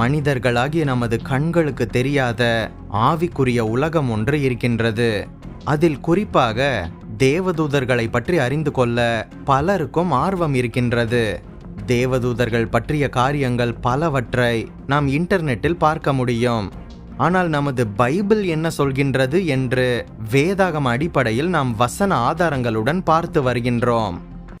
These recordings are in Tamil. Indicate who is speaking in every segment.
Speaker 1: மனிதர்களாகிய நமது கண்களுக்கு தெரியாத ஆவிக்குரிய உலகம் ஒன்று இருக்கின்றது. அதில் குறிப்பாக தேவதூதர்களை பற்றி அறிந்து கொள்ள பலருக்கும் ஆர்வம் இருக்கின்றது. தேவதூதர்கள் பற்றிய காரியங்கள் பலவற்றை நாம் இன்டர்நெட்டில் பார்க்க முடியும். ஆனால் நமது பைபிள் என்ன சொல்கின்றது என்று வேதாகம் அடிப்படையில் நாம் வசன ஆதாரங்களுடன் பார்த்து வருகின்றோம்.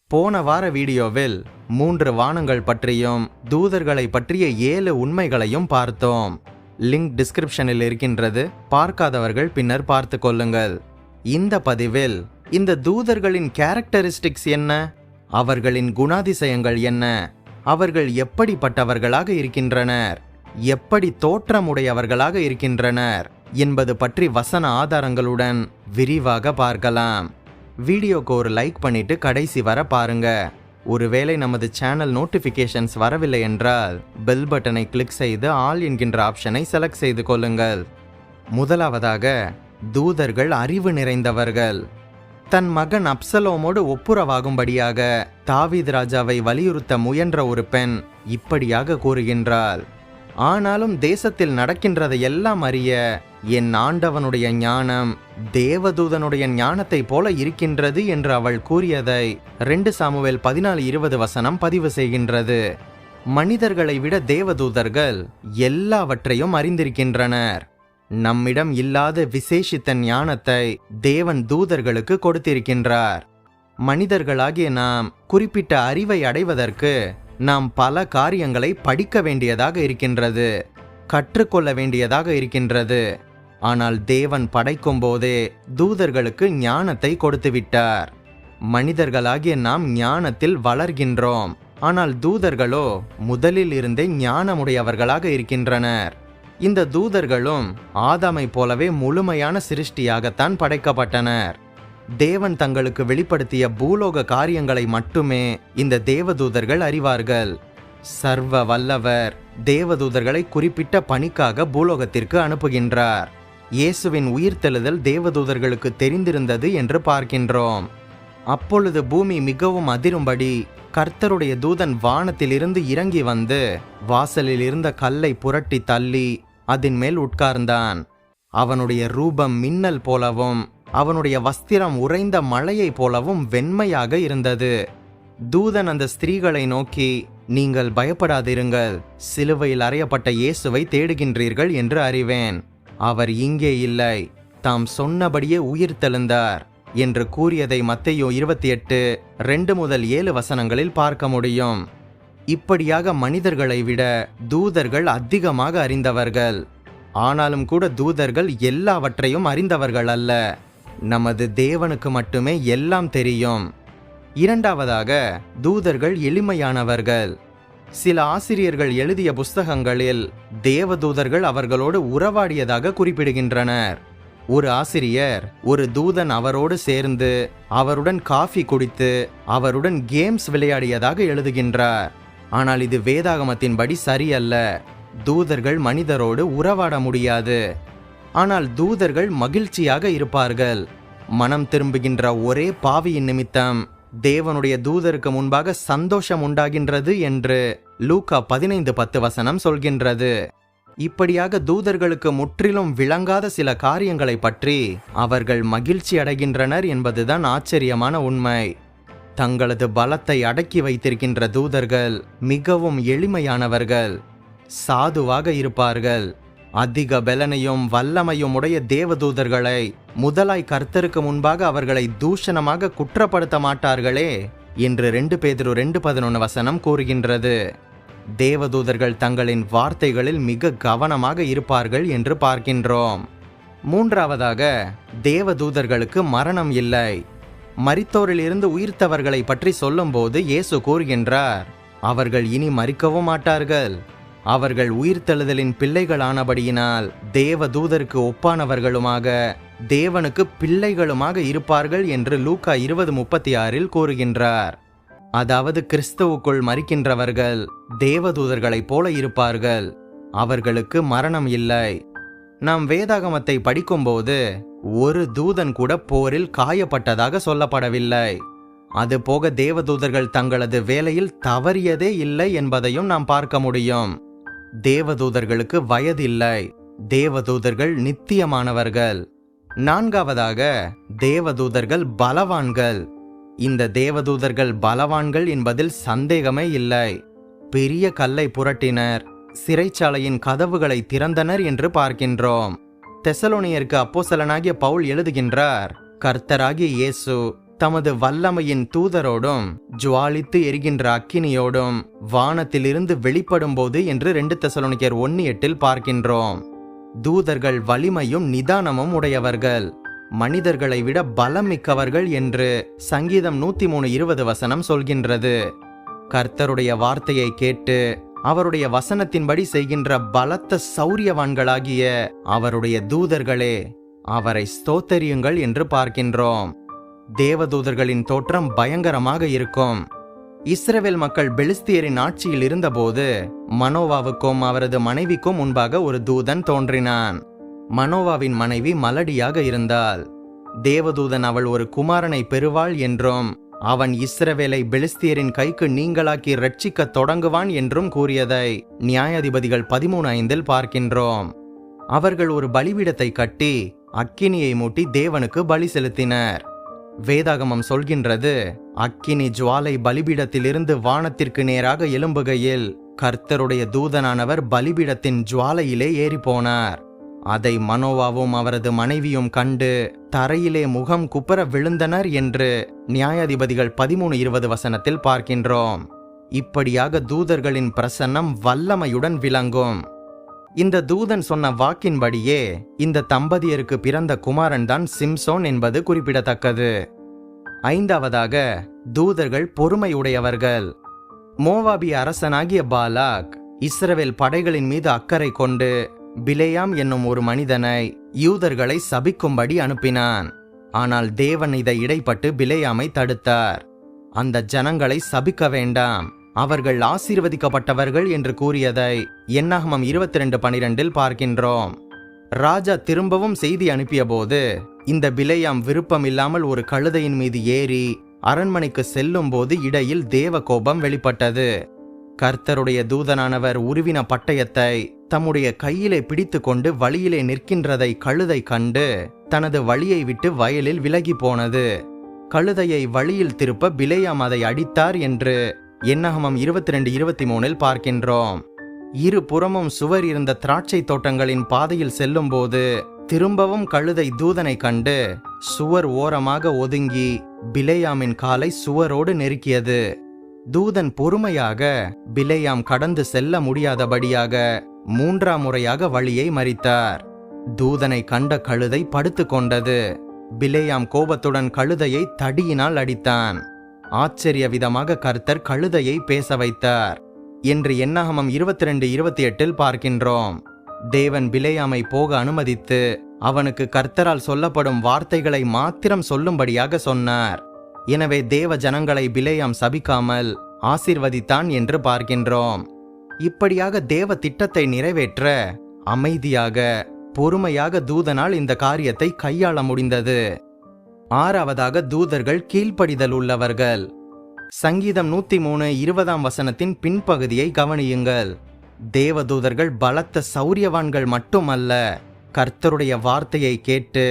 Speaker 1: போன வார வீடியோவில் மூன்று வானங்கள் பற்றியும் தூதர்களை பற்றிய ஏழு உண்மைகளையும் பார்த்தோம். லிங்க் டிஸ்கிரிப்ஷனில் இருக்கின்றது. பார்க்காதவர்கள் பின்னர் பார்த்து கொள்ளுங்கள். இந்த பதிவில் இந்த தூதர்களின் கேரக்டரிஸ்டிக்ஸ் என்ன? அவர்களின் குணாதிசயங்கள் என்ன? அவர்கள் எப்படிப்பட்டவர்களாக இருக்கின்றனர்? எப்படி தோற்றமுடையவர்களாக இருக்கின்றனர்? என்பது பற்றி வசன ஆதாரங்களுடன் விரிவாக பார்க்கலாம். வீடியோக்கு ஒரு லைக் பண்ணிட்டு கடைசி வர பாருங்கள் ஒருவேளை நமது சேனல் நோட்டிஃபிகேஷன்ஸ் வரவில்லை என்றால் பெல் பட்டனை கிளிக் செய்து ஆல் என்கின்ற ஆப்ஷனை செலக்ட் செய்து கொள்ளுங்கள். முதலாவதாக தூதர்கள் அறிவு நிறைந்தவர்கள். தன் மகன் அப்சலோமோடு ஒப்புரவாகும்படியாக தாவீத் ராஜாவை வலியுறுத்த முயன்ற ஒரு பெண் இப்படியாக கூறுகின்றாள். ஆனாலும் தேசத்தில் நடக்கின்றதை எல்லாம் அறிய என் ஆண்டவனுடைய ஞானம் தேவதூதனுடைய ஞானத்தைப் போல இருக்கின்றது என்று அவள் கூறியதை ரெண்டு சாமுவேல் பதினாலு இருபது வசனம் பதிவு செய்கின்றது. மனிதர்களை விட தேவதூதர்கள் எல்லாவற்றையும் அறிந்திருக்கின்றனர். நம்மிடம் இல்லாத விசேஷித்த ஞானத்தை தேவன் தூதர்களுக்கு கொடுத்திருக்கின்றார். மனிதர்களாகிய நாம் குறிப்பிட்ட அறிவை அடைவதற்கு நாம் பல காரியங்களை படிக்க வேண்டியதாக இருக்கின்றது கற்றுக்கொள்ள வேண்டியதாக இருக்கின்றது. ஆனால் தேவன் படைக்கும் போதே தூதர்களுக்கு ஞானத்தை கொடுத்து விட்டார் மனிதர்களாகிய நாம் ஞானத்தில் வளர்கின்றோம். ஆனால் தூதர்களோ முதலில் இருந்தே ஞானமுடையவர்களாக இருக்கின்றனர். இந்த தூதர்களும் ஆதாமை போலவே முழுமையான சிருஷ்டியாகத்தான் படைக்கப்பட்டனர். தேவன் தங்களுக்கு வெளிப்படுத்திய பூலோக காரியங்களை மட்டுமே இந்த தேவதூதர்கள் அறிவார்கள். சர்வ வல்லவர் தேவதூதர்களை குறிப்பிட்ட பணிக்காக பூலோகத்திற்கு அனுப்புகின்றார். இயேசுவின் உயிர்த்தெழுதல் தேவதூதர்களுக்கு தெரிந்திருந்தது என்று பார்க்கின்றோம். அப்பொழுது பூமி மிகவும் அதிரும்படி கர்த்தருடைய தூதன் வானத்திலிருந்து இறங்கி வந்து வாசலில் இருந்த கல்லை புரட்டி தள்ளி அதன் மேல் உட்கார்ந்தான். அவனுடைய ரூபம் மின்னல் போலவும் அவனுடைய வஸ்திரம் உறைந்த மழையைப் போலவும் வெண்மையாக இருந்தது. தூதன் அந்த ஸ்திரீகளை நோக்கி நீங்கள் பயப்படாதிருங்கள் சிலுவையில் அறையப்பட்ட இயேசுவை தேடுகின்றீர்கள் என்று அறிவேன். அவர் இங்கே இல்லை. தாம் சொன்னபடியே உயிர் தெழுந்தார் என்று கூறியதை மத்தையோ இருபத்தி எட்டு ரெண்டு முதல் ஏழு வசனங்களில் பார்க்க முடியும். இப்படியாக மனிதர்களை விட தூதர்கள் அதிகமாக அறிந்தவர்கள். ஆனாலும் கூட தூதர்கள் எல்லாவற்றையும் அறிந்தவர்கள் அல்ல. நமது தேவனுக்கு மட்டுமே எல்லாம் தெரியும். இரண்டாவதாக தூதர்கள் எளிமையானவர்கள். சில ஆசிரியர்கள் எழுதிய புஸ்தகங்களில் தேவதூதர்கள் அவர்களோடு உறவாடியதாக குறிப்பிடுகின்றனர். ஒரு ஆசிரியர் ஒரு தூதன் அவரோடு சேர்ந்து அவருடன் காஃபி குடித்து அவருடன் கேம்ஸ் விளையாடியதாக எழுதுகின்றார். ஆனால் இது வேதாகமத்தின்படி சரியல்ல. தூதர்கள் மனிதரோடு உறவாட முடியாது. ஆனால் தூதர்கள் மகிழ்ச்சியாக இருப்பார்கள். மனம் திரும்புகின்ற ஒரே பாவியின் நிமித்தம். தேவனுடைய தூதருக்கு முன்பாக சந்தோஷம் உண்டாகின்றது என்று லூகா பதினைந்து பத்து வசனம் சொல்கின்றது. இப்படியாக தூதர்களுக்கு முற்றிலும் விளங்காத சில காரியங்களை பற்றி அவர்கள் மகிழ்ச்சி அடைகின்றனர் என்பதுதான் ஆச்சரியமான உண்மை. தங்களது பலத்தை அடக்கி வைத்திருக்கின்ற தூதர்கள் மிகவும் எளிமையானவர்கள் சாதுவாக இருப்பார்கள். அதிக பலனையும் வல்லமையும் உடைய தேவதூதர்களை முதலாய் கர்த்தருக்கு முன்பாக அவர்களை தூஷணமாக குற்றப்படுத்த மாட்டார்களே என்று ரெண்டு பேதிரு ரெண்டு பதினொன்று வசனம் கூறுகின்றது. தேவதூதர்கள் தங்களின் வார்த்தைகளில் மிக கவனமாக இருப்பார்கள் என்று பார்க்கின்றோம். மூன்றாவதாக தேவதூதர்களுக்கு மரணம் இல்லை. மரித்தோரிலிருந்து உயிர்த்தவர்களை பற்றி சொல்லும்போது இயேசு கூறுகின்றார் அவர்கள் இனி மறிக்கவும் மாட்டார்கள். அவர்கள் உயிர்த்தெழுதலின் பிள்ளைகளானபடியினால் தேவ தூதருக்கு ஒப்பானவர்களுமாக தேவனுக்கு பிள்ளைகளுமாக இருப்பார்கள் என்று லூக்கா இருபது முப்பத்தி ஆறில் கூறுகின்றார். அதாவது கிறிஸ்துவுக்குள் மறிக்கின்றவர்கள் தேவதூதர்களைப் போல இருப்பார்கள். அவர்களுக்கு மரணம் இல்லை. நாம் வேதாகமத்தை படிக்கும்போது ஒரு தூதன் கூட போரில் காயப்பட்டதாக சொல்லப்படவில்லை. அதுபோக தேவதூதர்கள் தங்களது வேலையில் தவறியதே இல்லை என்பதையும் நாம் பார்க்க முடியும். தேவதூதர்களுக்கு வயதில்லை. தேவதூதர்கள் நித்தியமானவர்கள். நான்காவதாக தேவதூதர்கள் பலவான்கள். இந்த தேவதூதர்கள் பலவான்கள் என்பதில் சந்தேகமே இல்லை. பெரிய கல்லை புரட்டினர். சிறைச்சாலையின் கதவுகளை திறந்தனர் என்று பார்க்கின்றோம். தெசலோனியருக்கு அப்போசலனாகிய பவுல் எழுதுகின்றார் கர்த்தராகிய இயேசு தமது வல்லமையின் தூதரோடும் ஜுவாலித்து எரிகின்ற அக்கினியோடும் வானத்திலிருந்து வெளிப்படும்போது என்று ரெண்டு தெசலோனிக்கர் ஒன்னு எட்டில் பார்க்கின்றோம். தூதர்கள் வலிமையும் நிதானமும் உடையவர்கள். மனிதர்களை விட பலம் மிக்கவர்கள் என்று சங்கீதம் நூத்தி மூணு இருபது வசனம் சொல்கின்றது. கர்த்தருடைய வார்த்தையை கேட்டு அவருடைய வசனத்தின்படி செய்கின்ற பலத்த சௌரியவான்களாகிய அவருடைய தூதர்களே அவரை ஸ்தோத்தரியுங்கள் என்று பார்க்கின்றோம். தேவதூதர்களின் தோற்றம் பயங்கரமாக இருக்கும். இஸ்ரவேல் மக்கள் பெலிஸ்தியரின் ஆட்சியில் இருந்தபோது மனோவாவுக்கும் அவரது மனைவிக்கும் முன்பாக ஒரு தூதன் தோன்றினான். மனோவாவின் மனைவி மலடியாக இருந்தாள். தேவதூதன் அவள் ஒரு குமாரனை பெறுவாள் என்றும் அவன் இஸ்ரவேலை பெலிஸ்தியரின் கைக்கு நீங்களாக்கி ரட்சிக்கத் தொடங்குவான் என்றும் கூறியதை நியாயாதிபதிகள் பதிமூணு ஐந்தில் பார்க்கின்றோம். அவர்கள் ஒரு பலிபீடத்தை கட்டி அக்கினியை மூட்டி தேவனுக்கு பலி செலுத்தினர். வேதாகமம் சொல்கின்றது அக்கினி ஜுவாலை பலிபீடத்திலிருந்து வானத்திற்கு நேராக எழும்புகையில் கர்த்தருடைய தூதனானவர் பலிபீடத்தின் ஜுவாலையிலே ஏறிப்போனார். அதை மனோவாவும் அவரது மனைவியும் கண்டு தரையிலே முகம் குப்பர விழுந்தனர் என்று நியாயாதிபதிகள் பதிமூணு இருபது வசனத்தில் பார்க்கின்றோம். இப்படியாக தூதர்களின் பிரசன்னம் வல்லமையுடன் விளங்கும். இந்த தூதன் சொன்ன வாக்கின்படியே இந்த தம்பதியருக்கு பிறந்த குமாரன் தான் சிம்சோன் என்பது குறிப்பிடத்தக்கது. ஐந்தாவதாக தூதர்கள் பொறுமையுடையவர்கள். மோவாபிய அரசனாகிய பாலாக் இஸ்ரவேல் படைகளின் மீது அக்கறை கொண்டு பிலேயாம் என்னும் ஒரு மனிதனை யூதர்களை சபிக்கும்படி அனுப்பினான். ஆனால் தேவன் இதை இடைப்பட்டு பிலேயாமை தடுத்தார். அந்த ஜனங்களை சபிக்க வேண்டாம். அவர்கள் ஆசீர்வதிக்கப்பட்டவர்கள் என்று கூறியதை என்னாகமம் இருபத்தி ரெண்டு பனிரெண்டில் பார்க்கின்றோம். ராஜா திரும்பவும் செய்தி அனுப்பியபோது இந்த பிலேயாம் விருப்பமில்லாமல் ஒரு கழுதையின் மீது ஏறி அரண்மனைக்கு செல்லும் போது இடையில் தேவ கோபம் வெளிப்பட்டது. கர்த்தருடைய தூதனானவர் உருவின பட்டயத்தை தம்முடைய கையிலே பிடித்து கொண்டு வழியிலே நிற்கின்றதை கழுதை கண்டு தனது வழியை விட்டு வயலில் விலகி போனது கழுதையை வழியில் திருப்ப பிலேயாம் அதை அடித்தார் என்று எண்ணகமம் இருபத்தி ரெண்டு இருபத்தி மூணில் பார்க்கின்றோம். இரு புறமும் சுவர் இருந்த திராட்சை தோட்டங்களின் பாதையில் செல்லும்போது திரும்பவும் கழுதை தூதனை கண்டு சுவர் ஓரமாக ஒதுங்கி பிலேயாமின் காலை சுவரோடு நெருக்கியது. தூதன் பொறுமையாக பிலேயாம் கடந்து செல்ல முடியாதபடியாக மூன்றாம் முறையாக வழியை மறித்தார். தூதனை கண்ட கழுதை படுத்து கொண்டது. பிலேயாம் கோபத்துடன் கழுதையை தடியினால் அடித்தான். ஆச்சரிய விதமாக கர்த்தர் கழுதையை பேச வைத்தார். என்று எண்ணாகமம் இருபத்தி ரெண்டு இருபத்தி எட்டில் பார்க்கின்றோம். தேவன் பிலேயாமை போக அனுமதித்து அவனுக்கு கர்த்தரால் சொல்லப்படும் வார்த்தைகளை மாத்திரம் சொல்லும்படியாக சொன்னார். எனவே தேவ ஜனங்களை பிலேயாம் சபிக்காமல் ஆசிர்வதித்தான் என்று பார்க்கின்றோம். இப்படியாக தேவ திட்டத்தை நிறைவேற்ற அமைதியாக பொறுமையாக தூதனால் இந்த காரியத்தை கையாள முடிந்தது. ஆறாவதாக தூதர்கள் கீழ்ப்படிதல் உள்ளவர்கள் சங்கீதம் நூத்தி மூணு இருபதாம் வசனத்தின் பின்பகுதியை கவனியுங்கள். தேவதூதர்கள் பலத்த சௌரியவான்கள் மட்டுமல்ல கர்த்தருடைய வார்த்தையை கேட்டு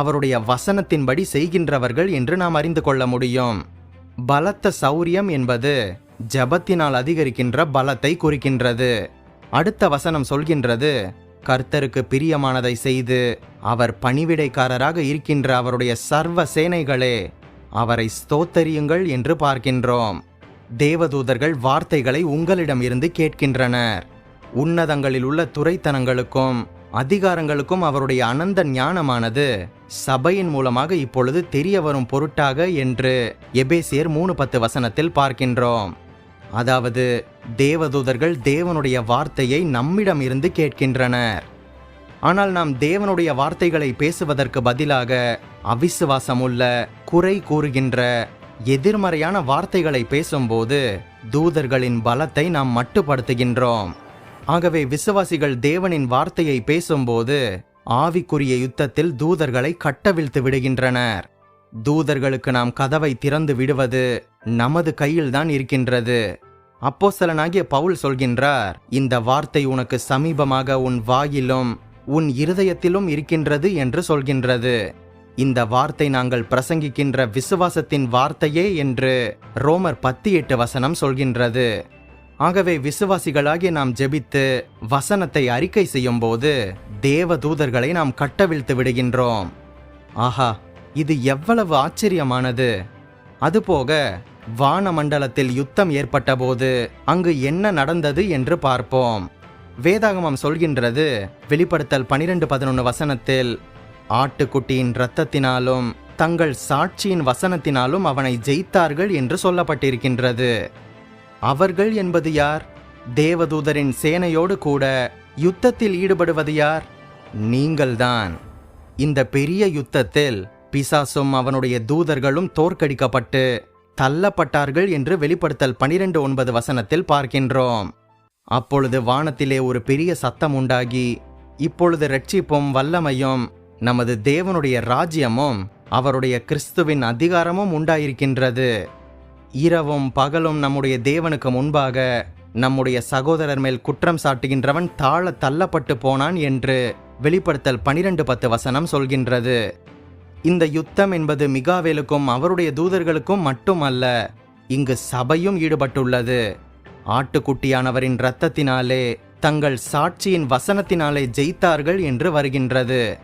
Speaker 1: அவருடைய வசனத்தின்படி செய்கின்றவர்கள் என்று நாம் அறிந்து கொள்ள முடியும். பலத்த சௌரியம் என்பது ஜபத்தினால் அதிகரிக்கின்ற பலத்தை குறிக்கின்றது. அடுத்த வசனம் சொல்கின்றது கர்த்தருக்கு பிரியமானதை செய்து அவர் பணிவிடைக்காரராக இருக்கின்ற அவருடைய சர்வ சேனைகளே அவரை ஸ்தோத்தரியுங்கள் என்று பார்க்கின்றோம். தேவதூதர்கள் வார்த்தைகளை உங்களிடம் இருந்து கேட்கின்றனர். உன்னதங்களில் உள்ள துறைத்தனங்களுக்கும் அதிகாரங்களுக்கும் அவருடைய அனந்த ஞானமானது சபையின் மூலமாக இப்பொழுது தெரிய வரும் பொருட்டாக என்று எபேசியர் மூணு பத்து வசனத்தில் பார்க்கின்றோம். அதாவது தேவதூதர்கள் தேவனுடைய வார்த்தையை நம்மிடம் இருந்து கேட்கின்றனர். ஆனால் நாம் தேவனுடைய வார்த்தைகளை பேசுவதற்கு பதிலாக அவிசுவாசமுள்ள குறை கூறுகின்ற எதிர்மறையான வார்த்தைகளை பேசும்போது தூதர்களின் பலத்தை நாம் மட்டுப்படுத்துகின்றோம். ஆகவே விசுவாசிகள் தேவனின் வார்த்தையை பேசும்போது ஆவிக்குரிய யுத்தத்தில் தூதர்களை கட்டவிழ்த்து விடுகின்றனர். தூதர்களுக்கு நாம் கதவை திறந்து விடுவது நமது கையில்தான் இருக்கின்றது. அப்போசலனாகிய பவுல் சொல்கின்றார் இந்த வார்த்தை உனக்கு சமீபமாக உன் வாயிலும் உன் இருதயத்திலும் இருக்கின்றது என்று சொல்கின்றது. இந்த வார்த்தை நாங்கள் பிரசங்கிக்கின்ற விசுவாசத்தின் வார்த்தையே என்று ரோமர் பத்தி எட்டு வசனம் சொல்கின்றது. ஆகவே விசுவாசிகளாகிய நாம் ஜெபித்து வசனத்தை அறிக்கை செய்யும்போது தேவ தூதர்களை நாம் கட்டவிழ்த்து விடுகின்றோம். ஆஹா இது எவ்வளவு ஆச்சரியமானது. அதுபோக வானமண்டலத்தில் யுத்தம் ஏற்பட்டபோது அங்கு என்ன நடந்தது என்று பார்ப்போம். வேதாகமம் சொல்கின்றது வெளிப்படுத்தல் பனிரெண்டு பதினொன்று வசனத்தில் ஆட்டுக்குட்டியின் இரத்தத்தினாலும் தங்கள் சாட்சியின் வசனத்தினாலும் அவனை ஜெயித்தார்கள் என்று சொல்லப்பட்டிருக்கின்றது. அவர்கள் என்பது யார்? தேவதூதரின் சேனையோடு கூட யுத்தத்தில் ஈடுபடுவது யார்? நீங்கள்தான். இந்த பெரிய யுத்தத்தில் பிசாசும் அவனுடைய தூதர்களும் தோற்கடிக்கப்பட்டு தள்ளப்பட்டார்கள் என்று வெளிப்படுத்தல் பனிரெண்டு ஒன்பது வசனத்தில் பார்க்கின்றோம். அப்பொழுது வானத்திலே ஒரு பெரிய சத்தம் உண்டாகி இப்பொழுது ரட்சிப்பும் வல்லமையும் நமது தேவனுடைய ராஜ்யமும் அவருடைய கிறிஸ்துவின் அதிகாரமும் உண்டாயிருக்கின்றது. இரவும் பகலும் நம்முடைய தேவனுக்கு முன்பாக நம்முடைய சகோதரர் மேல் குற்றம் சாட்டுகின்றவன் தாழ தள்ளப்பட்டு போனான் என்று வெளிப்படுத்தல் பனிரெண்டு பத்து வசனம் சொல்கின்றது. இந்த யுத்தம் என்பது மிகாவேலுக்கும் அவருடைய தூதர்களுக்கும் மட்டுமல்ல இங்கு சபையும் ஈடுபட்டுள்ளது. ஆட்டுக்குட்டியானவரின் இரத்தத்தினாலே தங்கள் சாட்சியின் வசனத்தினாலே ஜெயித்தார்கள் என்று வருகின்றது.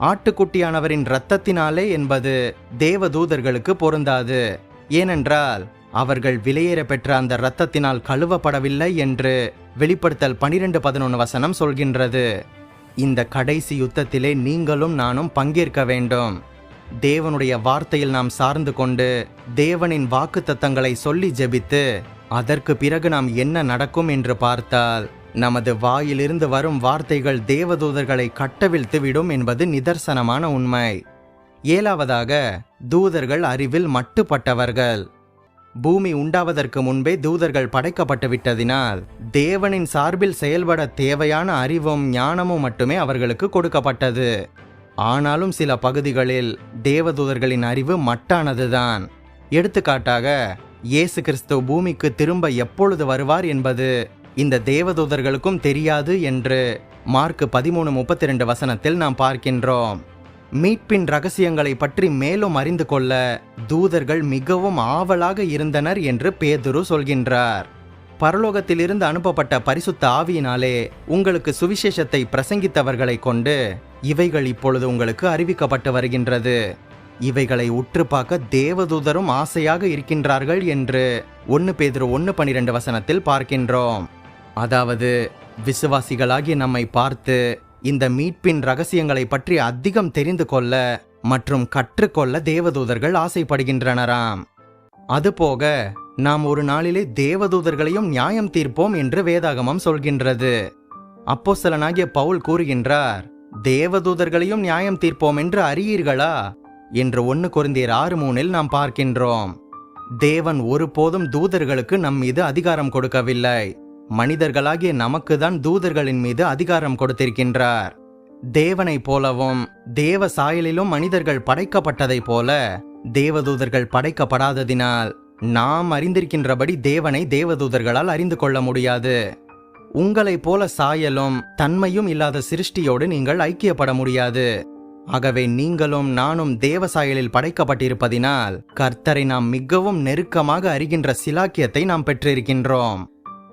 Speaker 1: ஆட்டுக்குட்டியானவரின் இரத்தத்தினாலே என்பது தேவதூதர்களுக்கு பொருந்தாது. ஏனென்றால் அவர்கள் விலையேற பெற்ற அந்த இரத்தத்தினால் கழுவப்படவில்லை என்று வெளிப்படுத்தல் பனிரெண்டு பதினொன்று வசனம் சொல்கின்றது. இந்த கடைசி யுத்தத்திலே நீங்களும் நானும் பங்கேற்க வேண்டும். தேவனுடைய வார்த்தையில் நாம் சார்ந்து கொண்டு தேவனின் வாக்குத்தத்தங்களை சொல்லி ஜெபித்து அதற்கு பிறகு நாம் என்ன நடக்கும் என்று பார்த்தால் நமது வாயிலிருந்து வரும் வார்த்தைகள் தேவதூதர்களை கட்டவிழ்த்து விடும் என்பது நிதர்சனமான உண்மை. ஏழாவதாக தூதர்கள் அறிவில் மட்டுப்பட்டவர்கள். பூமி உண்டாவதற்கு முன்பே தூதர்கள் படைக்கப்பட்டு விட்டதினால் தேவனின் சார்பில் செயல்பட தேவையான அறிவும் ஞானமும் மட்டுமே அவர்களுக்கு கொடுக்கப்பட்டது. ஆனாலும் சில பகுதிகளில் தேவதூதர்களின் அறிவு மட்டானதுதான். எடுத்துக்காட்டாக இயேசு கிறிஸ்து பூமிக்கு திரும்ப எப்பொழுது வருவார் என்பது இந்த தேவதூதர்களுக்கும் தெரியாது என்று மார்க் பதிமூணு முப்பத்தி ரெண்டு வசனத்தில் நாம் பார்க்கின்றோம். மீட்பின் ரகசியங்களை பற்றி மேலும் அறிந்து கொள்ள தூதர்கள் மிகவும் ஆவலாக இருந்தனர் என்று பேதுரு சொல்கின்றார். பரலோகத்திலிருந்து அனுப்பப்பட்ட பரிசுத்த ஆவியினாலே உங்களுக்கு சுவிசேஷத்தை பிரசங்கித்தவர்களை கொண்டு இவைகள் இப்பொழுது உங்களுக்கு அறிவிக்கப்பட்டு வருகின்றது. இவைகளை உற்று பார்க்க தேவதூதரும் ஆசையாக இருக்கின்றார்கள் என்று ஒன்று பேதுரு ஒன்று பனிரெண்டு வசனத்தில் பார்க்கின்றோம். அதாவது விசுவாசிகளாகி நம்மை பார்த்து இந்த மீட்பின் ரகசியங்களை பற்றி அதிகம் தெரிந்து கொள்ள மற்றும் கற்றுக்கொள்ள தேவதூதர்கள் ஆசைப்படுகின்றனராம். அதுபோக நாம் ஒரு நாளிலே தேவதூதர்களையும் நியாயம் தீர்ப்போம் என்று வேதாகமம் சொல்கின்றது. அப்போ சிலனாகிய பவுல் கூறுகின்றார் தேவதூதர்களையும் நியாயம் தீர்ப்போம் என்று அறியீர்களா? என்று ஒன்று குருந்தியர் ஆறு மூணில் நாம் பார்க்கின்றோம். தேவன் ஒருபோதும் தூதர்களுக்கு நம் மீது அதிகாரம் கொடுக்கவில்லை. மனிதர்களாகிய நமக்கு தான் தூதர்களின் மீது அதிகாரம் கொடுத்திருக்கின்றார். தேவனைப் போலவும் தேவ சாயலிலும் மனிதர்கள் படைக்கப்பட்டதைப் போல தேவதூதர்கள் படைக்கப்படாததினால் நாம் அறிந்திருக்கின்றபடி தேவனை தேவதூதர்களால் அறிந்து கொள்ள முடியாது. உங்களைப் போல சாயலும் தன்மையும் இல்லாத சிருஷ்டியோடு நீங்கள் ஐக்கியப்பட முடியாது. ஆகவே நீங்களும் நானும் தேவ சாயலில் படைக்கப்பட்டிருப்பதினால் கர்த்தரை நாம் மிகவும் நெருக்கமாக அறிகின்ற சிலாக்கியத்தை நாம் பெற்றிருக்கின்றோம்.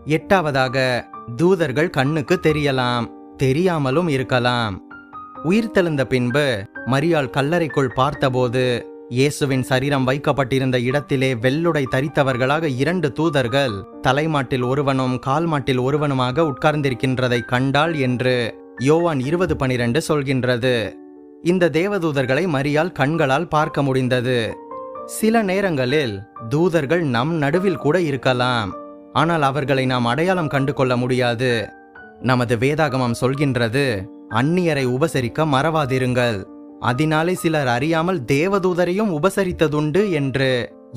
Speaker 1: எட்டாவதாக தூதர்கள் கண்ணுக்கு தெரியலாம் தெரியாமலும் இருக்கலாம். உயிர்த்தெழுந்த பின்பு மரியாள் கல்லறைக்குள் பார்த்தபோது இயேசுவின் சரீரம் வைக்கப்பட்டிருந்த இடத்திலே வெள்ளுடை தரித்தவர்களாக இரண்டு தூதர்கள் தலைமாட்டில் ஒருவனும் கால்மாட்டில் ஒருவனுமாக உட்கார்ந்திருக்கின்றதை கண்டாள் என்று யோவான் இருபது பனிரெண்டு சொல்கின்றது. இந்த தேவதூதர்களை மரியால் கண்களால் பார்க்க முடிந்தது. சில நேரங்களில் தூதர்கள் நம் நடுவில் கூட இருக்கலாம். ஆனால் அவர்களை நாம் அடையாளம் கண்டு கொள்ள முடியாது. நமது வேதாகமம் சொல்கின்றது அந்நியரை உபசரிக்க மறவாதிருங்கள். அதனாலே சிலர் அறியாமல் தேவதூதரையும் உபசரித்ததுண்டு என்று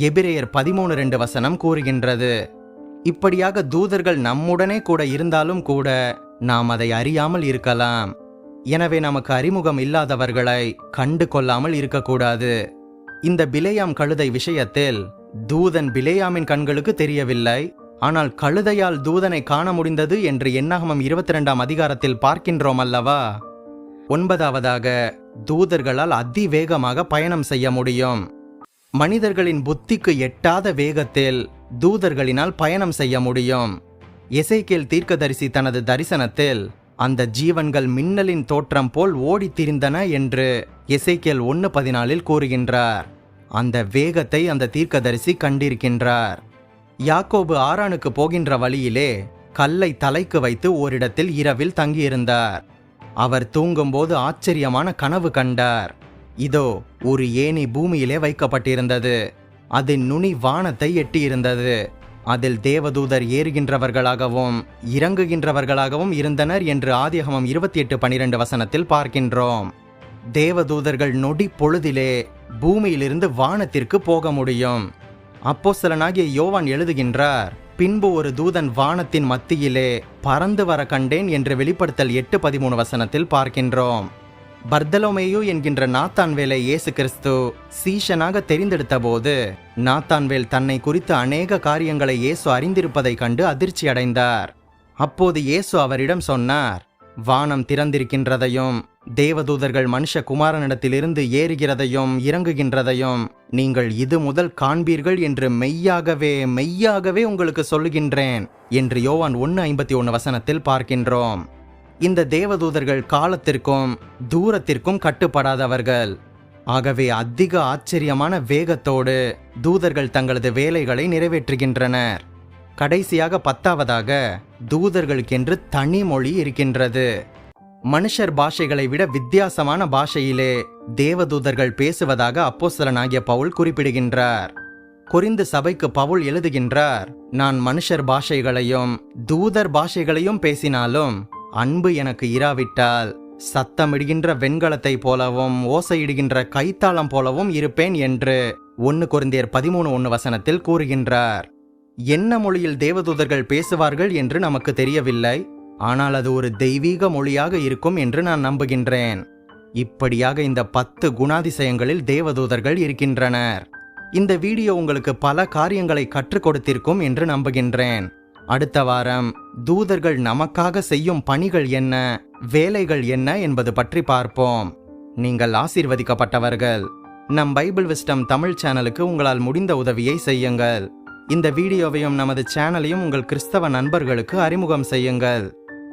Speaker 1: எபிரேயர் பதிமூணு ரெண்டு வசனம் கூறுகின்றது. இப்படியாக தூதர்கள் நம்முடனே கூட இருந்தாலும் கூட நாம் அதை அறியாமல் இருக்கலாம். எனவே நமக்கு அறிமுகம் இல்லாதவர்களை கண்டு கொள்ளாமல் இருக்கக்கூடாது. இந்த பிலேயாம் கழுதை விஷயத்தில் தூதன் பிலேயாமின் கண்களுக்கு தெரியவில்லை ஆனால் கழுதையால் தூதனை காண முடிந்தது என்று எண்ணாகமம் இருபத்தி ரெண்டாம் அதிகாரத்தில் பார்க்கின்றோம் அல்லவா? ஒன்பதாவதாக தூதர்களால் அதிவேகமாக பயணம் செய்ய முடியும். மனிதர்களின் புத்திக்கு எட்டாத வேகத்தில் தூதர்களினால் பயணம் செய்ய முடியும். எசேக்கியேல் தீர்க்கதரிசி தனது தரிசனத்தில் அந்த ஜீவன்கள் மின்னலின் தோற்றம் போல் ஓடித் திரிந்தன என்று எசேக்கியேல் ஒன்று பதினாலில் கூறுகின்றார். அந்த வேகத்தை அந்த தீர்க்கதரிசி கண்டிருக்கின்றார். யாக்கோபு ஆரானுக்கு போகின்ற வழியிலே கல்லை தலைக்கு வைத்து ஓரிடத்தில் இரவில் தங்கியிருந்தார். அவர் தூங்கும்போது ஆச்சரியமான கனவு கண்டார். இதோ ஒரு ஏணி பூமியிலே வைக்கப்பட்டிருந்தது. அதன் நுனி வானத்தை எட்டியிருந்தது. அதில் தேவதூதர் ஏறுகின்றவர்களாகவும் இறங்குகின்றவர்களாகவும் இருந்தனர் என்று ஆதியகமம் இருபத்தி எட்டு பனிரெண்டு வசனத்தில் பார்க்கின்றோம். தேவதூதர்கள் நொடி பொழுதிலே பூமியிலிருந்து வானத்திற்கு போக முடியும். அப்போஸ்தலனாகிய யோவான் எழுதுகின்றார் பின்பு ஒரு தூதன் வானத்தின் மத்தியிலே பறந்து வர கண்டேன் என்று வெளிப்படுத்தல் எட்டு பதிமூணு வசனத்தில் பார்க்கின்றோம். பர்தலோமேயு என்கின்ற நாத்தான்வேலை இயேசு கிறிஸ்து சீஷனாக தெரிந்தெடுத்த போது நாத்தான்வேல் தன்னை குறித்து அநேக காரியங்களை இயேசு அறிந்திருப்பதை கண்டு அதிர்ச்சி அடைந்தார். அப்போது இயேசு அவரிடம் சொன்னார் வானம் திறந்திருக்கின்றதையும் தேவதூதர்கள் மனுஷ குமாரனிடத்திலிருந்து ஏறுகிறதையும் இறங்குகின்றதையும் நீங்கள் இது முதல் காண்பீர்கள் என்று மெய்யாகவே மெய்யாகவே உங்களுக்கு சொல்லுகின்றேன் என்று யோவான் ஒன்று ஐம்பத்தி ஒன்று வசனத்தில் பார்க்கின்றோம். இந்த தேவதூதர்கள் காலத்திற்கும் தூரத்திற்கும் கட்டுப்படாதவர்கள். ஆகவே அதிக ஆச்சரியமான வேகத்தோடு தூதர்கள் தங்களது வேலைகளை நிறைவேற்றுகின்றனர். கடைசியாக பத்தாவதாக தூதர்களுக்கென்று தனி மொழி இருக்கின்றது. மனுஷர் பாஷைகளை விட வித்தியாசமான பாஷையிலே தேவதூதர்கள் பேசுவதாக அப்போஸ்தலனாகிய பவுல் குறிப்பிடுகின்றார். குறிந்து சபைக்கு பவுல் எழுதுகின்றார் நான் மனுஷர் பாஷைகளையும் தூதர் பாஷைகளையும் பேசினாலும் அன்பு எனக்கு இராவிட்டால் சத்தமிடுகின்ற வெண்கலத்தை போலவும் ஓசையிடுகின்ற கைத்தாளம் போலவும் இருப்பேன் என்று ஒன்னு கொரிந்தியர் பதிமூணு ஒன்று வசனத்தில் கூறுகின்றார். என்ன மொழியில் தேவதூதர்கள் பேசுவார்கள் என்று நமக்கு தெரியவில்லை. ஆனால் அது ஒரு தெய்வீக மொழியாக இருக்கும் என்று நான் நம்புகின்றேன். இப்படியாக இந்த பத்து குணாதிசயங்களில் தேவதூதர்கள் இருக்கின்றனர். இந்த வீடியோ உங்களுக்கு பல காரியங்களை கற்றுக் கொடுத்திருக்கும் என்று நம்புகின்றேன். அடுத்த வாரம் தூதர்கள் நமக்காக செய்யும் பணிகள் என்ன வேலைகள் என்ன என்பது பற்றி பார்ப்போம். நீங்கள் ஆசீர்வதிக்கப்பட்டவர்கள். நம் பைபிள் விஸ்டம் தமிழ் சேனலுக்கு உங்களால் முடிந்த உதவியை செய்யுங்கள். இந்த வீடியோவையும் நமது சேனலையும் உங்கள் கிறிஸ்தவ நண்பர்களுக்கு அறிமுகம் செய்யுங்கள்.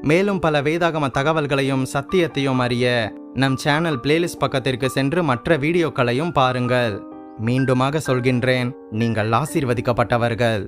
Speaker 1: மேலும் பல வேதாகம தகவல்களையும் சத்தியத்தையும் அறிய நம் சேனல் பிளேலிஸ்ட் பக்கத்திற்கு சென்று மற்ற வீடியோக்களையும் பாருங்கள். மீண்டுமாக சொல்கின்றேன் நீங்கள் ஆசீர்வதிக்கப்பட்டவர்கள்.